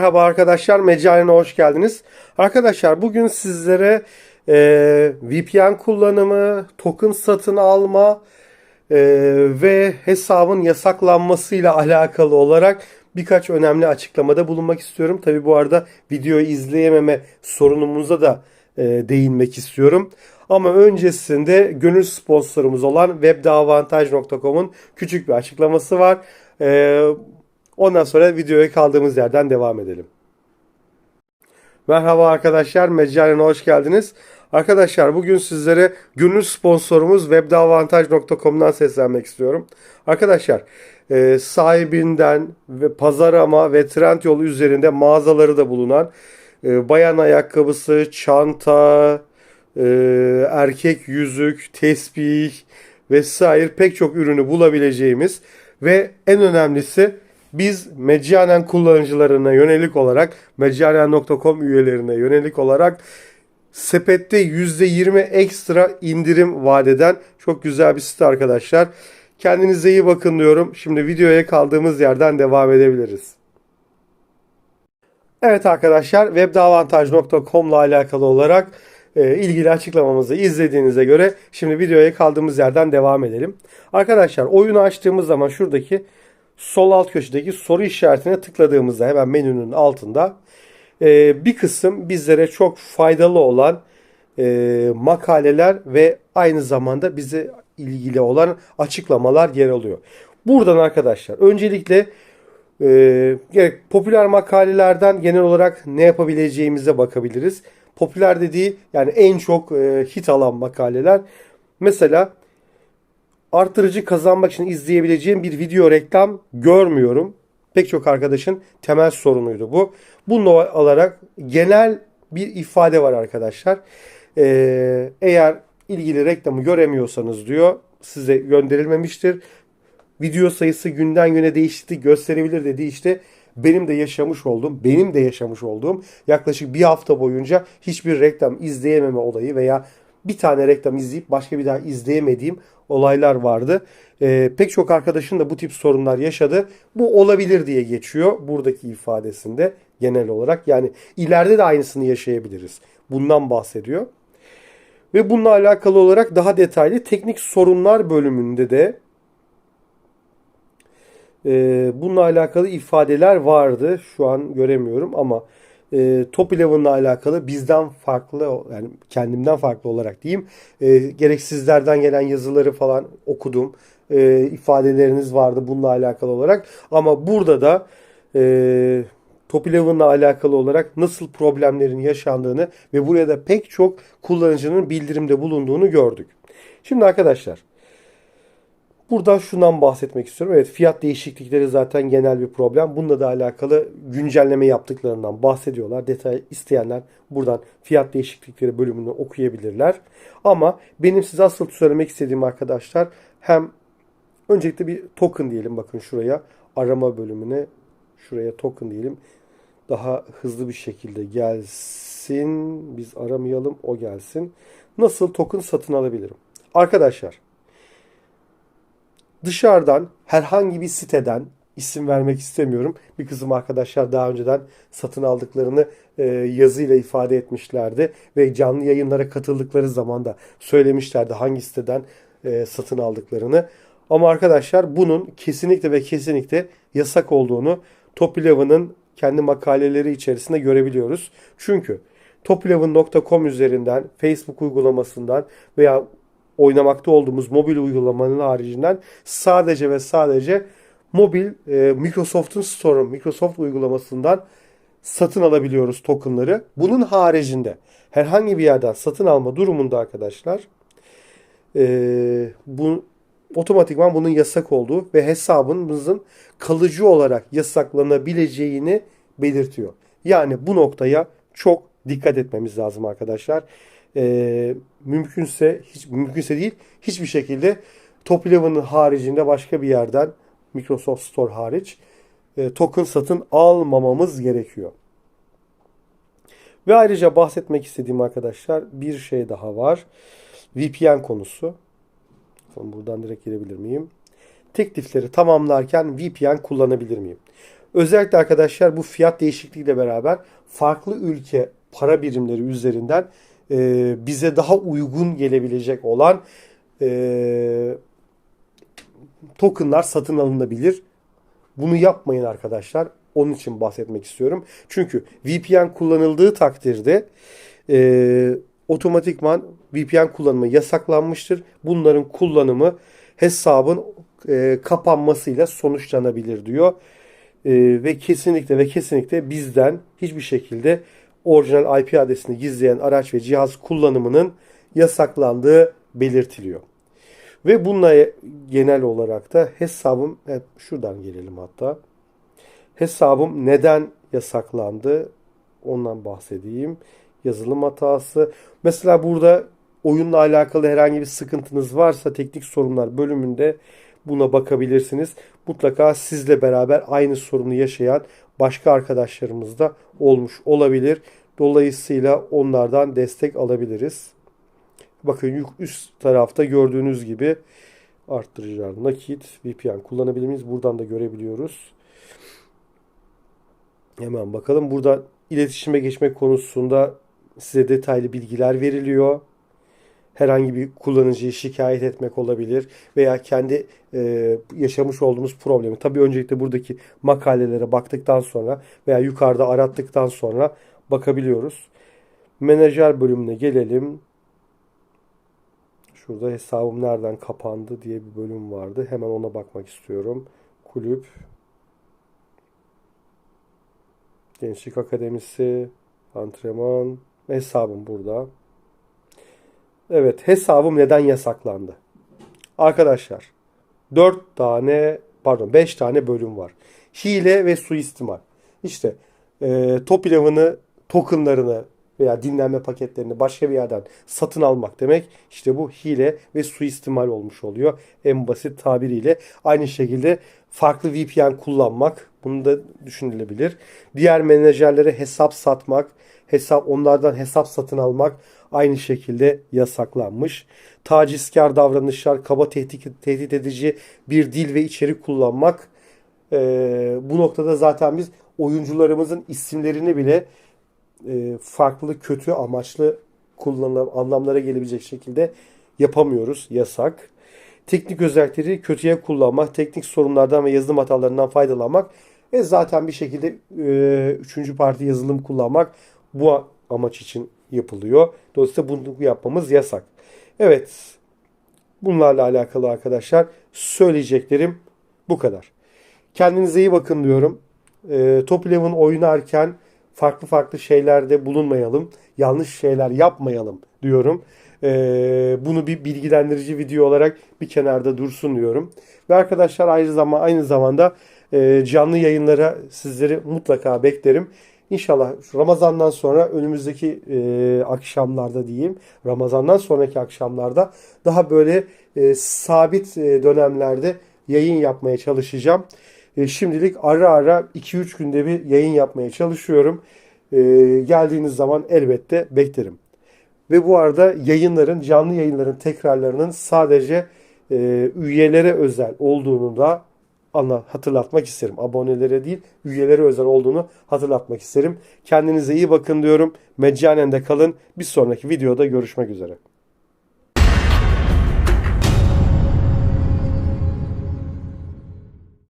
Merhaba arkadaşlar, Mecaline hoş geldiniz. Arkadaşlar bugün sizlere e, VPN kullanımı, token satın alma e, ve hesabın yasaklanmasıyla alakalı olarak birkaç önemli açıklamada bulunmak istiyorum. Tabi bu arada videoyu izleyememe sorunumuza da e, değinmek istiyorum. Ama öncesinde gönül sponsorumuz olan webdavantaj.com'un küçük bir açıklaması var. E, ondan sonra videoya kaldığımız yerden devam edelim. Merhaba arkadaşlar, Meccane'ne hoş geldiniz. Arkadaşlar bugün sizlere gönül sponsorumuz webdavantaj.com'dan seslenmek istiyorum. Arkadaşlar e, sahibinden ve pazarama ve Trendyol üzerinde mağazaları da bulunan e, bayan ayakkabısı, çanta, e, erkek yüzük, tesbih vesaire pek çok ürünü bulabileceğimiz ve en önemlisi biz Meccanen kullanıcılarına yönelik olarak meccanen.com üyelerine yönelik olarak sepette %20 ekstra indirim vaat eden çok güzel bir site arkadaşlar. Kendinize iyi bakın diyorum. Şimdi videoya kaldığımız yerden devam edebiliriz. Evet arkadaşlar webdavantaj.com ile alakalı olarak e, ilgili açıklamamızı izlediğinize göre şimdi videoya kaldığımız yerden devam edelim. Arkadaşlar oyunu açtığımız zaman şuradaki sol alt köşedeki soru işaretine tıkladığımızda hemen menünün altında e, bir kısım bizlere çok faydalı olan e, makaleler ve aynı zamanda bize ilgili olan açıklamalar yer alıyor. Buradan arkadaşlar öncelikle e, gerek popüler makalelerden genel olarak ne yapabileceğimize bakabiliriz. Popüler dediği yani en çok hit alan makaleler. Mesela artırıcı kazanmak için izleyebileceğim bir video reklam görmüyorum. Pek çok arkadaşın temel sorunuydu bu. Bunu alarak genel bir ifade var arkadaşlar. Ee, eğer ilgili reklamı göremiyorsanız diyor size gönderilmemiştir. Video sayısı günden güne değişti gösterebilir dedi işte benim de yaşamış olduğum, benim de yaşamış olduğum yaklaşık bir hafta boyunca hiçbir reklam izleyememe olayı veya bir tane reklam izleyip başka bir daha izleyemediğim olaylar vardı. Ee, pek çok arkadaşın da bu tip sorunlar yaşadı. Bu olabilir diye geçiyor buradaki ifadesinde genel olarak. Yani ileride de aynısını yaşayabiliriz. Bundan bahsediyor. Ve bununla alakalı olarak daha detaylı teknik sorunlar bölümünde de e, bununla alakalı ifadeler vardı. Şu an göremiyorum ama e, Top Eleven'la alakalı bizden farklı yani kendimden farklı olarak diyeyim e, gerek sizlerden gelen yazıları falan okudum. E, ifadeleriniz vardı bununla alakalı olarak ama burada da e, Top Eleven'la alakalı olarak nasıl problemlerin yaşandığını ve buraya da pek çok kullanıcının bildirimde bulunduğunu gördük. Şimdi arkadaşlar Buradan şundan bahsetmek istiyorum. Evet fiyat değişiklikleri zaten genel bir problem. Bununla da alakalı güncelleme yaptıklarından bahsediyorlar. Detay isteyenler buradan fiyat değişiklikleri bölümünü okuyabilirler. Ama benim size asıl söylemek istediğim arkadaşlar hem öncelikle bir token diyelim bakın şuraya arama bölümüne şuraya token diyelim. Daha hızlı bir şekilde gelsin. Biz aramayalım o gelsin. Nasıl token satın alabilirim? Arkadaşlar dışarıdan herhangi bir siteden isim vermek istemiyorum. Bir kızım arkadaşlar daha önceden satın aldıklarını e, yazıyla ifade etmişlerdi ve canlı yayınlara katıldıkları zaman da söylemişlerdi hangi siteden e, satın aldıklarını. Ama arkadaşlar bunun kesinlikle ve kesinlikle yasak olduğunu Top Eleven'ın kendi makaleleri içerisinde görebiliyoruz. Çünkü topeleven.com üzerinden Facebook uygulamasından veya oynamakta olduğumuz mobil uygulamanın haricinden sadece ve sadece mobil e, Microsoft'un Store, Microsoft uygulamasından satın alabiliyoruz tokenları. Bunun haricinde herhangi bir yerden satın alma durumunda arkadaşlar e, bu otomatikman bunun yasak olduğu ve hesabımızın kalıcı olarak yasaklanabileceğini belirtiyor. Yani bu noktaya çok dikkat etmemiz lazım arkadaşlar e, mümkünse hiç mümkünse değil hiçbir şekilde Top Eleven'ın haricinde başka bir yerden Microsoft Store hariç e, token satın almamamız gerekiyor. Ve ayrıca bahsetmek istediğim arkadaşlar bir şey daha var. VPN konusu. Buradan direkt girebilir miyim? Teklifleri tamamlarken VPN kullanabilir miyim? Özellikle arkadaşlar bu fiyat değişikliğiyle beraber farklı ülke para birimleri üzerinden e, bize daha uygun gelebilecek olan e, tokenlar satın alınabilir. Bunu yapmayın arkadaşlar. Onun için bahsetmek istiyorum. Çünkü VPN kullanıldığı takdirde e, otomatikman VPN kullanımı yasaklanmıştır. Bunların kullanımı hesabın e, kapanmasıyla sonuçlanabilir diyor. E, ve kesinlikle ve kesinlikle bizden hiçbir şekilde orijinal IP adresini gizleyen araç ve cihaz kullanımının yasaklandığı belirtiliyor. Ve bununla genel olarak da hesabım hep şuradan gelelim hatta. Hesabım neden yasaklandı? Ondan bahsedeyim. Yazılım hatası. Mesela burada oyunla alakalı herhangi bir sıkıntınız varsa teknik sorunlar bölümünde buna bakabilirsiniz. Mutlaka sizle beraber aynı sorunu yaşayan başka arkadaşlarımız da olmuş olabilir. Dolayısıyla onlardan destek alabiliriz. Bakın üst tarafta gördüğünüz gibi arttırıcılar, nakit, VPN kullanabilir? Buradan da görebiliyoruz. Hemen bakalım. Burada iletişime geçmek konusunda size detaylı bilgiler veriliyor. Herhangi bir kullanıcıyı şikayet etmek olabilir veya kendi e, yaşamış olduğumuz problemi. Tabii öncelikle buradaki makalelere baktıktan sonra veya yukarıda arattıktan sonra bakabiliyoruz. Menajer bölümüne gelelim. Şurada hesabım nereden kapandı diye bir bölüm vardı. Hemen ona bakmak istiyorum. Kulüp. Gençlik Akademisi. Antrenman. Hesabım burada. Evet hesabım neden yasaklandı? Arkadaşlar 4 tane pardon 5 tane bölüm var. Hile ve suistimal. İşte e, Top 11'ı tokenlarını veya dinlenme paketlerini başka bir yerden satın almak demek işte bu hile ve suistimal olmuş oluyor. En basit tabiriyle aynı şekilde farklı VPN kullanmak bunu da düşünülebilir. Diğer menajerlere hesap satmak, hesap onlardan hesap satın almak aynı şekilde yasaklanmış. Tacizkar davranışlar, kaba tehdit, tehdit edici bir dil ve içerik kullanmak e, bu noktada zaten biz oyuncularımızın isimlerini bile e, farklı kötü amaçlı kullanılan anlamlara gelebilecek şekilde yapamıyoruz. Yasak. Teknik özellikleri kötüye kullanmak, teknik sorunlardan ve yazılım hatalarından faydalanmak ve zaten bir şekilde e, üçüncü parti yazılım kullanmak bu amaç için yapılıyor. Dolayısıyla bunu yapmamız yasak. Evet. Bunlarla alakalı arkadaşlar söyleyeceklerim bu kadar. Kendinize iyi bakın diyorum. E, Top Eleven oynarken farklı farklı şeylerde bulunmayalım. Yanlış şeyler yapmayalım diyorum. E, bunu bir bilgilendirici video olarak bir kenarda dursun diyorum. Ve arkadaşlar aynı zaman aynı zamanda e, canlı yayınlara sizleri mutlaka beklerim. İnşallah Ramazan'dan sonra önümüzdeki e, akşamlarda diyeyim, Ramazan'dan sonraki akşamlarda daha böyle e, sabit e, dönemlerde yayın yapmaya çalışacağım. E, şimdilik ara ara 2-3 günde bir yayın yapmaya çalışıyorum. E, geldiğiniz zaman elbette beklerim. Ve bu arada yayınların, canlı yayınların tekrarlarının sadece e, üyelere özel olduğunu da anla, hatırlatmak isterim. Abonelere değil, üyelere özel olduğunu hatırlatmak isterim. Kendinize iyi bakın diyorum. Meccanen de kalın. Bir sonraki videoda görüşmek üzere.